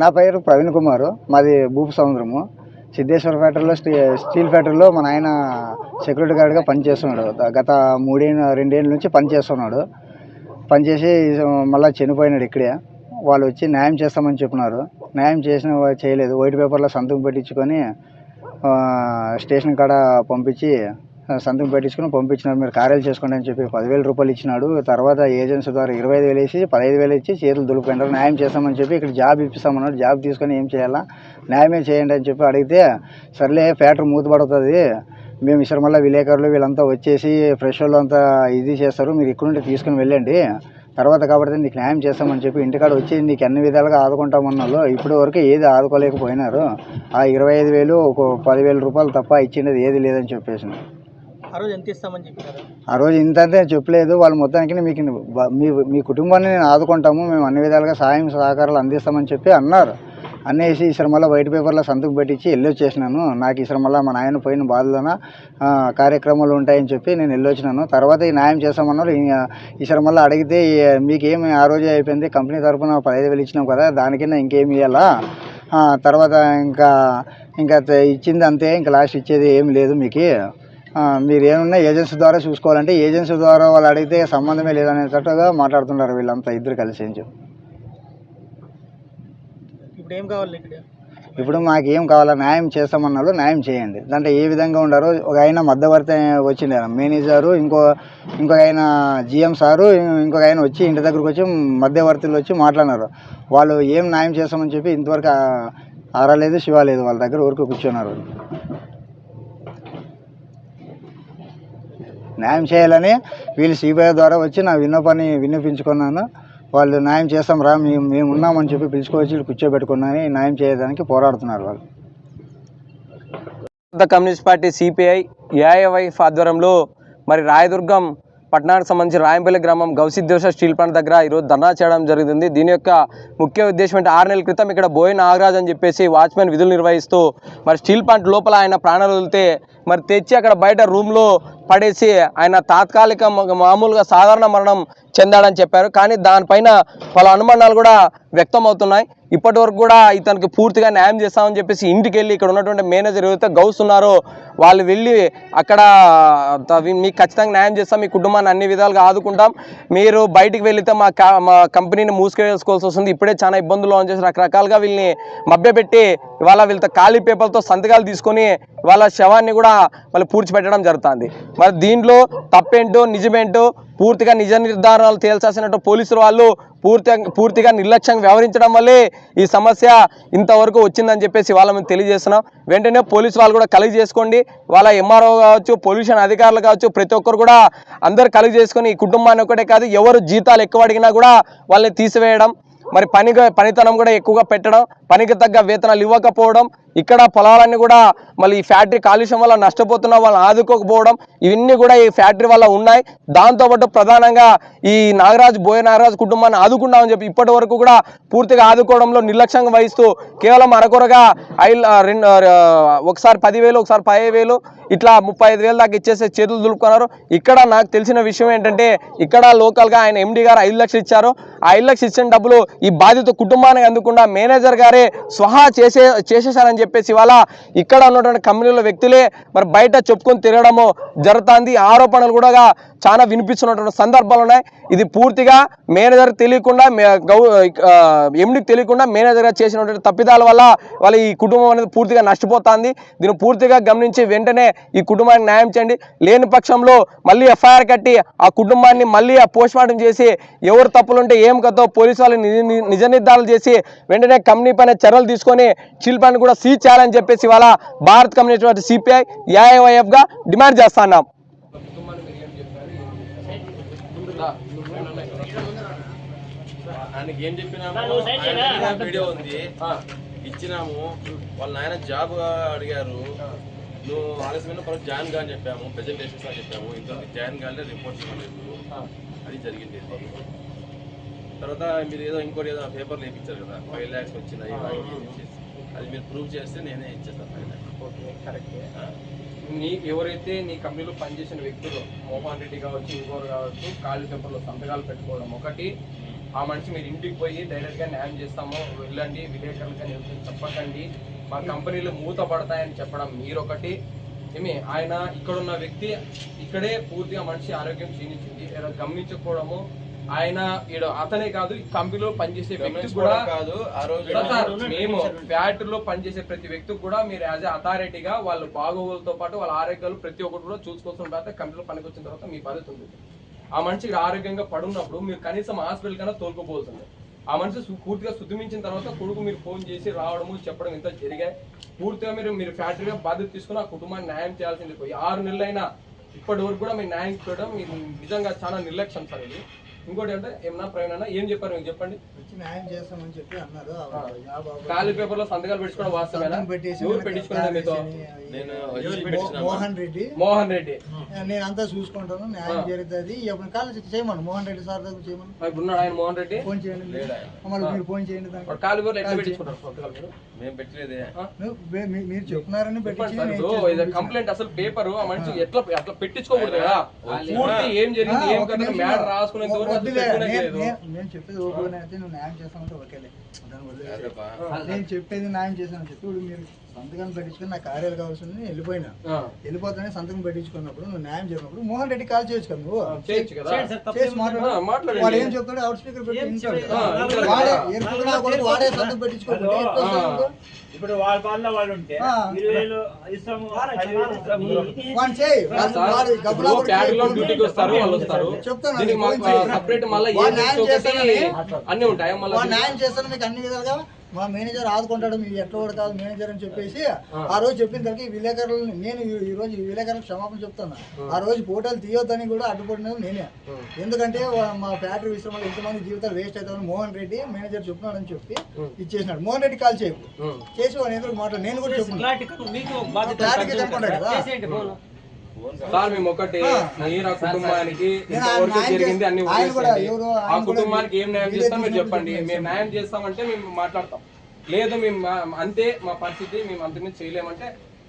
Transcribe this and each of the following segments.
నా పేరు ప్రవీణ్ కుమార్. మాది భూపు సముద్రము. సిద్ధేశ్వర స్టీ స్టీల్ ఫ్యాక్టరీలో మా నాయన సెక్యూరిటీ గార్డ్గా పనిచేస్తున్నాడు. గత మూడేళ్ళ రెండేళ్ళ నుంచి పనిచేస్తున్నాడు. పనిచేసి మళ్ళీ చనిపోయినాడు ఇక్కడే. వాళ్ళు వచ్చి న్యాయం చేస్తామని చెప్పినారు. న్యాయం చేసిన చేయలేదు. వైట్ పేపర్లో సంతకం పెట్టించుకొని స్టేషన్ కాడ పంపించి సంతకం పెట్టించుకుని పంపించినారు. మీరు కార్యాలు చేసుకోండి అని చెప్పి పదివేల రూపాయలు ఇచ్చినాడు. తర్వాత ఏజెన్సీ ద్వారా ఇరవై ఐదు వేలు వేసి పదహైదు వేలు ఇచ్చి చేతులు దులుపుకుంటారు. న్యాయం చేస్తామని చెప్పి ఇక్కడ జాబ్ ఇప్పిస్తామన్నాడు జాబ్ తీసుకొని ఏం చేయాలా? న్యాయమే చేయండి అని చెప్పి అడిగితే సర్లే ఫ్యాక్టరీ మూతపడుతుంది. మేము ఇసరమల్ల మళ్ళీ విలేకరులు వీళ్ళంతా వచ్చేసి ఫ్రెష్ వాళ్ళు అంతా ఇది చేస్తారు. మీరు ఇక్కడ నుండి తీసుకుని వెళ్ళండి. తర్వాత కాబట్టి నీకు న్యాయం చేస్తామని చెప్పి ఇంటికాడ వచ్చి నీకు అన్ని విధాలుగా ఆదుకుంటామన్నాళ్ళు ఇప్పటి వరకు ఏది ఆదుకోలేకపోయినారు. ఆ ఇరవై ఐదు వేలు ఒక పదివేల రూపాయలు తప్ప ఇచ్చిండేది ఏది లేదని చెప్పేసి. ఆ రోజు ఎంత ఇస్తామని చెప్పారు ఆ రోజు ఇంత అంతే చెప్పలేదు. వాళ్ళు మొత్తానికి మీకు మీ మీ కుటుంబాన్ని నేను ఆదుకుంటాము. మేము అన్ని విధాలుగా సాయం సహకారాలు అందిస్తామని చెప్పి అన్నారు. అనేసి ఈ మళ్ళీ వైట్ పేపర్లో సంతకం పెట్టించి వెళ్ళి వచ్చేసినాను. నాకు ఈ మళ్ళీ మా నాయన పోయిన బాధలోన కార్యక్రమాలు ఉంటాయని చెప్పి నేను వెళ్ళి వచ్చినాను. తర్వాత ఈ న్యాయం చేస్తామన్నారు. ఈ శ్రమలో మళ్ళీ అడిగితే మీకేమి ఆ రోజే అయిపోయింది? కంపెనీ తరఫున పదహైదు వేలు ఇచ్చినాం కదా దానికన్నా ఇంకేమి ఇవ్వాలా తర్వాత ఇంకా ఇంకా ఇచ్చింది అంతే. ఇంకా లాస్ట్ ఇచ్చేది ఏం లేదు మీకు. మీరు ఏమన్నా ఏజెన్సీ ద్వారా చూసుకోవాలంటే ఏజెన్సీ ద్వారా వాళ్ళు అడిగితే సంబంధమే లేదనేటట్టుగా మాట్లాడుతున్నారు వీళ్ళంతా ఇద్దరు కలిసి చెప్పి. ఇప్పుడు ఏం కావాలి ఇక్కడ ఇప్పుడు మాకు ఏం కావాలా? న్యాయం చేస్తామన్నారు న్యాయం చేయండి. దాంట్లో ఏ విధంగా ఉండారో ఒక ఆయన మధ్యవర్తి వచ్చిండే మేనేజరు ఇంకో ఇంకొక ఆయన జిఎం సారు ఇంకొక ఆయన వచ్చి ఇంటి దగ్గరకు వచ్చి మధ్యవర్తులు వచ్చి మాట్లాడినారు. వాళ్ళు ఏం న్యాయం చేస్తామని చెప్పి ఇంతవరకు ఆరలేదు శివాలేదు వాళ్ళ దగ్గర ఊరికి కూర్చున్నారు. న్యాయం చేయాలని వీళ్ళు సిబిఐ ద్వారా వచ్చి నా విన్నపాన్ని విన్నపించుకున్నాను వాళ్ళు న్యాయం చేస్తాం రా మేము మేము ఉన్నామని చెప్పి పిలుచుకోవచ్చు కూర్చోబెట్టుకున్నాని న్యాయం చేయడానికి పోరాడుతున్నారు వాళ్ళు. భారత కమ్యూనిస్ట్ పార్టీ సిపిఐ ఏఐవైఎఫ్ ఆధ్వర్యంలో మరి రాయదుర్గం పట్టణానికి సంబంధించి రాయంపల్లి గ్రామం గౌసిద్దేశ స్టీల్ ప్లాంట్ దగ్గర ఈరోజు ధర్నా చేయడం జరిగింది. దీని యొక్క ముఖ్య ఉద్దేశం అంటే ఆరు నెలల క్రితం ఇక్కడ బోయ్ నాగరాజ్ అని చెప్పేసి వాచ్మెన్ విధులు నిర్వహిస్తూ మరి స్టీల్ ప్లాంట్ లోపల ఆయన ప్రాణాలు వదిలితే మరి తెచ్చి అక్కడ బయట రూమ్లో పడేసి ఆయన తాత్కాలిక మామూలుగా సాధారణ మరణం చెందాడని చెప్పారు. కానీ దానిపైన పలు అనుమానాలు కూడా వ్యక్తం అవుతున్నాయి ఇప్పటి వరకు కూడా ఇతనికి పూర్తిగా న్యాయం చేస్తామని చెప్పేసి ఇంటికి వెళ్ళి ఇక్కడ ఉన్నటువంటి మేనేజర్ ఎవరైతే గౌస్ ఉన్నారో వాళ్ళు వెళ్ళి అక్కడ మీకు ఖచ్చితంగా న్యాయం చేస్తాం. మీ కుటుంబాన్ని అన్ని విధాలుగా ఆదుకుంటాం. మీరు బయటికి వెళితే మా కా మా కంపెనీని మూసుకెళ్ళేసుకోవాల్సి వస్తుంది. ఇప్పుడే చాలా ఇబ్బందులు అని చేసి రకరకాలుగా వీళ్ళని మభ్యపెట్టి ఇవాళ వీళ్ళతో ఖాళీ పేపర్తో సంతకాలు తీసుకొని వాళ్ళ శవాన్ని కూడా వాళ్ళు పూడ్చిపెట్టడం జరుగుతుంది. మరి దీంట్లో తప్పేంటో నిజమేంటో పూర్తిగా నిజ నిర్ధారణలు తేల్చాల్సినట్టు పోలీసులు వాళ్ళు పూర్తిగా పూర్తిగా నిర్లక్ష్యంగా వ్యవహరించడం వల్లే ఈ సమస్య ఇంతవరకు వచ్చిందని చెప్పేసి వాళ్ళ మేము తెలియజేస్తున్నాం. వెంటనే పోలీసు వాళ్ళు కూడా కలిగి చేసుకోండి. వాళ్ళ ఎంఆర్ఓ కావచ్చు పొల్యూషన్ అధికారులు కావచ్చు ప్రతి ఒక్కరు కూడా అందరు కలిగి చేసుకొని ఈ కుటుంబాన్ని ఒకటే కాదు ఎవరు జీతాలు ఎక్కువ అడిగినా కూడా వాళ్ళని తీసివేయడం మరి పని పనితనం కూడా ఎక్కువగా పెట్టడం పనికి తగ్గ వేతనాలు ఇవ్వకపోవడం ఇక్కడ పొలాలన్నీ కూడా మళ్ళీ ఈ ఫ్యాక్టరీ కాలుష్యం వల్ల నష్టపోతున్న వాళ్ళని ఆదుకోకపోవడం ఇవన్నీ కూడా ఈ ఫ్యాక్టరీ వల్ల ఉన్నాయి. దాంతోపాటు ప్రధానంగా ఈ నాగరాజు బోయ నాగరాజ్ కుటుంబాన్ని ఆదుకున్నామని చెప్పి ఇప్పటి వరకు కూడా పూర్తిగా ఆదుకోవడంలో నిర్లక్ష్యంగా వహిస్తూ కేవలం అరకొరగా ఐదు రెండు ఒకసారి పదివేలు ఒకసారి పదిహేను వేలు ఇట్లా ముప్పై ఐదు వేలు దాకా ఇచ్చేసి చేతులు దులుపుకున్నారు. ఇక్కడ నాకు తెలిసిన విషయం ఏంటంటే ఇక్కడ లోకల్గా ఆయన ఎండి గారు ఐదు లక్షలు ఇచ్చారు. ఆ ఐదు లక్షలు ఇచ్చిన డబ్బులు ఈ బాధిత కుటుంబానికి అందకుండా మేనేజర్ గారే స్వహా చేసే చేసేసారని చెప్పేసి ఇవాళ ఇక్కడ ఉన్నటువంటి కంపెనీల వ్యక్తులే మరి బయట చెప్పుకొని తిరగడము జరుగుతుంది. ఆరోపణలు కూడా చాలా వినిపిస్తున్నటువంటి సందర్భాలు ఉన్నాయి. ఇది పూర్తిగా మేనేజర్ తెలియకుండా గౌ ఎండికి తెలియకుండా మేనేజర్ చేసినటువంటి తప్పిదాల వల్ల వాళ్ళ ఈ కుటుంబం అనేది పూర్తిగా నష్టపోతుంది. దీన్ని పూర్తిగా గమనించి వెంటనే ఈ కుటుంబానికి న్యాయం చేయండి. లేని పక్షంలో మళ్ళీ ఎఫ్ఐఆర్ కట్టి ఆ కుటుంబాన్ని మళ్ళీ ఆ పోస్ట్మార్టం చేసి ఎవరు తప్పులుంటే ఏం కదో పోలీసు వాళ్ళు నిజ నిర్ధారణ చేసి వెంటనే కంపెనీ పైన చర్యలు తీసుకొని స్టీల్ కూడా సీజ్ చేయాలని చెప్పేసి ఇవాళ భారత్ కమ్యూనిస్ట్ పార్టీ సిపిఐ ఏఐవైఎఫ్గా డిమాండ్ చేస్తున్నాం ఆయనకి ఏం చెప్పినాము ఆయన వీడియో ఉంది. ఇచ్చినాము. వాళ్ళ నాయన జాబ్ అడిగారు. నువ్వు ఆలస్యమైన పర్వాలేదు జాయిన్గా అని చెప్పాము. ప్రెజెంటేషన్స్ అని చెప్పాము. ఇంతవరకు జాయిన్ కాలే రిపోర్ట్స్ ఇవ్వలేదు. అది జరిగింది. తర్వాత మీరు ఏదో ఇంకోటి ఏదో పేపర్లు వేయించారు కదా ఫైవ్ ల్యాక్స్ వచ్చినాయి అది మీరు ప్రూవ్ చేస్తే నేనే ఇచ్చేస్తాను ఫైవ్ ల్యాక్స్ ఓకే కరెక్టే. నీ ఎవరైతే నీ కంపెనీలో పనిచేసిన వ్యక్తులు మోహన్ రెడ్డి కావచ్చు ఇంకోరు కావచ్చు ఖాళీ పేపర్లో సంతకాలు పెట్టుకోవడం ఒకటి. ఆ మనిషి మీరు ఇంటికి పోయి డైరెక్ట్గా న్యాయం చేస్తాము వెళ్ళండి విలేకరులుగా చెప్పకండి. మా కంపెనీలు మూతపడతాయని చెప్పడం మీరొకటి. ఏమి ఆయన ఇక్కడున్న వ్యక్తి ఇక్కడే పూర్తిగా మనిషి ఆరోగ్యం క్షీణించింది. గమనించకపోవడము ఆయన అతనే కాదు కంపెనీలో పనిచేసే వ్యక్తి కూడా కాదు ఆ రోజు మేము ఫ్యాక్టరీలో పనిచేసే ప్రతి వ్యక్తికి కూడా మీరు యాజ్ అథారిటీగా వాళ్ళ బాగోగులతో పాటు వాళ్ళ ఆరోగ్యాలు ప్రతి ఒక్కటి కూడా చూసుకోవాల్సిన తర్వాత కంపెనీలో పనికి వచ్చిన తర్వాత మీ బాధ్యత ఉంది. ఆ మనిషికి ఆరోగ్యంగా పడున్నప్పుడు మీరు కనీసం హాస్పిటల్ కన్నా తోలుకోపోతుంది ఆ మనిషి పూర్తిగా శుద్ధిమించిన తర్వాత కొడుకు మీరు ఫోన్ చేసి రావడము చెప్పడం ఇంత జరిగాయి. పూర్తిగా మీరు మీరు ఫ్యాక్టరీగా బాధ్యత తీసుకుని ఆ కుటుంబాన్ని న్యాయం చేయాల్సింది. ఆరు నెలలైనా ఇప్పటి వరకు కూడా మీరు న్యాయం చేయడం మీరు నిజంగా చాలా నిర్లక్ష్యం సార్ ఇది. ఇంకోటి అంటే ఏమన్నా ప్రవీణ్ అన్న ఏం చెప్పారు మీకు? చెప్పండి. న్యాయం చేస్తామని చెప్పి అన్నారు. ఖాళీ పేపర్లో సంతకాలు పెట్టుకోవడం వాస్తవేనా ఎవరు మనకి పెట్టించుకున్నారు మీతో? మోహన్ రెడ్డి. మోహన్ రెడ్డి. నేను అంతా చూసుకుంటాను. న్యాయం జరుగుతుంది. ఎప్పుడు కాల్ చేయమను. మోహన్ రెడ్డి సార్ దగ్గర చేయమను. మరి ఇప్పుడు ఉన్నాడు ఆయన మోహన్ రెడ్డి? ఫోన్ చేయండి. మీరు ఫోన్ చేయండి ఖాళీ పేపర్లు ఎట్లా పెట్టించుకుంటారు సంతకాలు మీరు? మేము పెట్టలేదే నువ్వు మీ- మీ- మీరు చెప్తున్నారని చెప్పండి పెట్టించి. కంప్లైంట్ అసలు పేపర్ ఆ మనిషి ఎట్లా అట్లా పెట్టించుకోకూడదు కదా. పూర్తి ఏం జరిగింది? ఏం కదా. మ్యాటర్ రాసుకునేంత వరకు అసలు వద్దులే, పెట్టుకునే నేను- లేదు నేను- నేను చెప్పేది ఓపెన్ అయితే నువ్వు న్యాయం చేస్తామంటే ఓకేలే. నేను చెప్పేది న్యాయం చేశాను చెప్పి మీరు సంతకం పెట్టించుకొని నా కార్యాలు కావాల్సింది నేను వెళ్ళిపోయినా. వెళ్ళిపోతానే సంతకం పెట్టించుకున్నప్పుడు నువ్వు న్యాయం చేసినప్పుడు మోహన్ రెడ్డి కాల్ చేయొచ్చు కదా నువ్వు? చేసి మాట్లాడు. వాడు ఏం చెప్తాడు అవుట్ స్పీకర్ పెట్టి వాడే సంతకం. ఇప్పుడు వాళ్ళ వాళ్ళు ఉంటే వస్తారు చెప్తాను. అన్ని ఉంటాయి? న్యాయం చేస్తాను మీకు అన్ని విధాలుగా మా మేనేజర్ ఆదుకుంటాడు మీరు ఎట్లా కూడా కాదు మేనేజర్ అని చెప్పేసి ఆ. రోజు చెప్పిన తర్వాత ఈ విలేకరులు నేను ఈ- ఈ రోజు ఈ విలేకరులకు క్షమాపణ చెప్తాను ఆ. రోజు ఫోటోలు తీయొద్దని కూడా అడ్డుపడినది నేనే. ఎందుకంటే మా ఫ్యాక్టరీ విషయంలో ఎంతమంది జీవితాలు వేస్ట్ అవుతామని మోహన్ రెడ్డి మేనేజర్ చెప్తున్నాడని చెప్పి ఇచ్చేసినాడు. మోహన్ రెడ్డి కాల్ చేయకు. చేసి వాడు ఎదురు మాట్లాడు. నేను కూడా చెప్తున్నాను క్లారిటీ కదా. సార్ మేము ఒకటి. మీరు ఆ కుటుంబానికి ఇంతవరకు జరిగింది అన్ని ఆ కుటుంబానికి ఏం న్యాయం చేస్తాం మీరు చెప్పండి. మేము న్యాయం చేస్తామంటే మేము మాట్లాడతాం. లేదు మేము అంతే మా పరిస్థితి. మేము అంతకుమించి చేయలేమంటే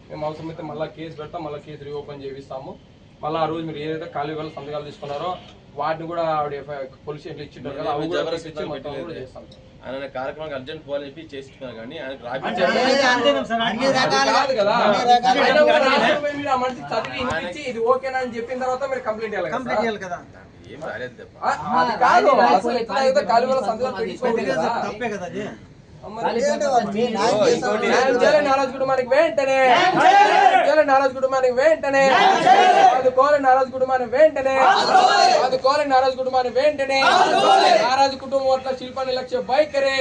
మేము అవసరమైతే మళ్ళీ కేసు పెడతాం. మళ్ళీ కేసు రీఓపెన్ చేపిస్తాము. మళ్ళీ ఆ రోజు మీరు ఏదైతే ఖాళీ వేళ సంతకాలు తీసుకున్నారో వాటిని కూడా ఆవిడ పోలీస్ స్టేషన్ ఇచ్చింటారు కదా అవి కూడా. చేస్తాం. ఆయన కార్యక్రమానికి అర్జెంట్ పోవాలని చెప్పి చేస్తున్నారు కానీ ఆయనకు మనిషి చదివి ఇచ్చి ఇది ఓకేనా అని చెప్పిన తర్వాత మీరు కంప్లైంట్ చేయాలి కదా సార్? చేయాలి కదా. ఏం రాలేదు కాదు. అసలు ఎట్లా అయితే కాలువల? తప్పే కదా. నారాజు కుటుంబానికి వెంటనే. నారాజు కుటుంబానికి వెంటనే. ఆదుకోవాలి నారాజు కుటుంబానికి వెంటనే. ఆదుకోవాలి నారాజు కుటుంబానికి వెంటనే. నారాజు కుటుంబం పట్ల శిల్ప నిర్లక్ష్య వైఖరి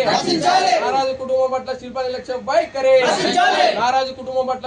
నారాజు కుటుంబం పట్ల శిల్ప నిర్లక్ష్య వైఖరి నారాజు కుటుంబం పట్ల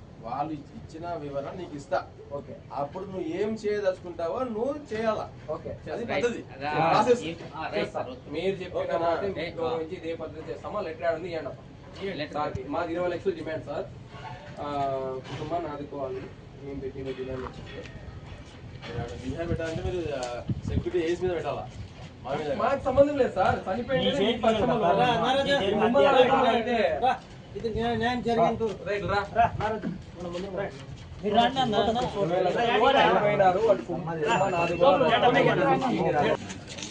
వాళ్ళు ఇచ్చిన వివరణ నీకు ఇస్తా. ఓకే. అప్పుడు నువ్వు ఏం చేయదలుచుకుంటావో నువ్వు చేయాలా. ఓకే. అది పద్ధతి. ప్రాసెస్ చేస్తాం. మీరు ఇదే పద్ధతి చేస్తామా? లెటర్ ఆడింది ఇవ్వండి సార్కి మాది ఇరవై లక్షలు డిమాండ్ సార్. కుటుంబాన్ని ఆదుకోవాలి. మేము పెట్టిన డిమాండ్ వచ్చింది బిహేవ్ పెట్టాలంటే మీరు సెక్యూరిటీ ఏజ్ మీద పెట్టాలా. మాకు సంబంధం లేదు సార్. చనిపోయింది నీ మీ చేతిలో పరిశ్రమలో. రా, నారాజు. మీ ముందర రాకపోతే, రా, ఇది న్యాయం న్యాయం జరిగేంత వరకు. రైట్ రా. రా, నారాజు, మన ముందు రా. మీరు రండి అన్న, అన్న. ఒకవేళ చనిపోయినారు, వాడి కుటుంబాన్ని ఆదుకోవాలి.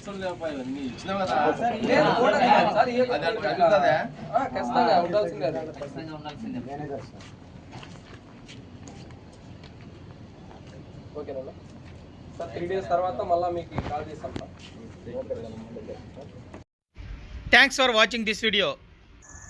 అసలు లేపా ఇవన్నీ ఇచ్చినావు కదా లేదు, కూడా లేదు సార్, ఏ- అది అట్లా కలుగుతుందా? ఆ, ఖచ్చితంగా ఉండాల్సిందే అది. ఓకేనా సార్ త్రీ డేస్ తర్వాత మళ్ళీ మీకు కాల్ చేస్తాం sir thanks for watching this video